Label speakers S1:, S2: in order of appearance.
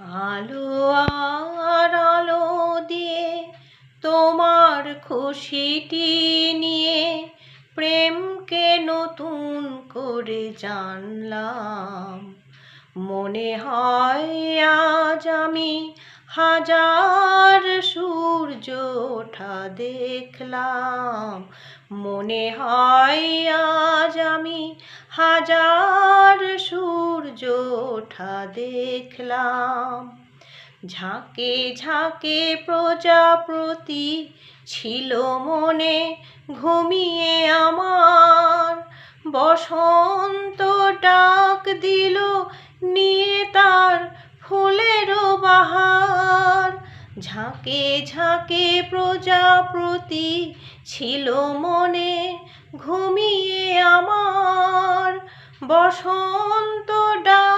S1: আলো আর আলো দিয়ে তোমার খুশিটি নিয়ে প্রেমকে নতুন করে জানলাম। মনে হয় আজ আমি হাজার সূর্য ওঠা দেখলাম। মনে হয় আজ আমি হাজার সূর্য ওঠা দেখলাম। ঝাঁকে ঝাঁকে প্রজাপতি ছিল মনে ঘুমিয়ে আমার। বসন্ত ডাক দিল, নিয়ে তার ফুলেরও বাহার। ঝাঁকে ঝাঁকে প্রজাপতি ছিল মনে ঘুমিয়ে বসন্ত দিল